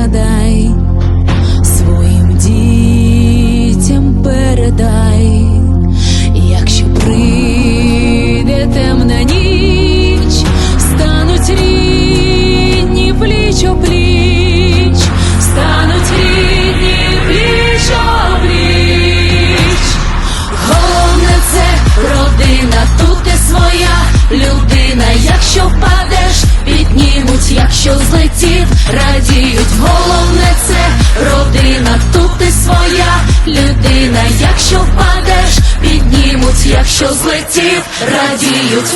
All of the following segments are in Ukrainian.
згадай, своїм дітям передай, якщо прийде темна ніч, стануть рідні пліч о пліч, стануть рідні пліч о пліч, головне це родина, тут ти своя людина, якщо впадеш, піднімуть, якщо злетіть радіють, головне це родина, тут ти своя людина, якщо впадеш, піднімуть, якщо злетів, радіють.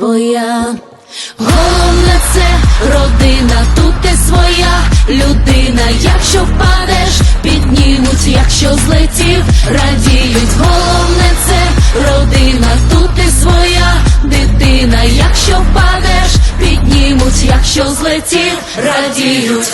Твоя. Головне це родина, тут ти своя людина. Якщо впадеш, піднімуть, якщо злетів, радіють. Головне це родина, тут ти своя дитина. Якщо впадеш, піднімуть, якщо злетів, радіють.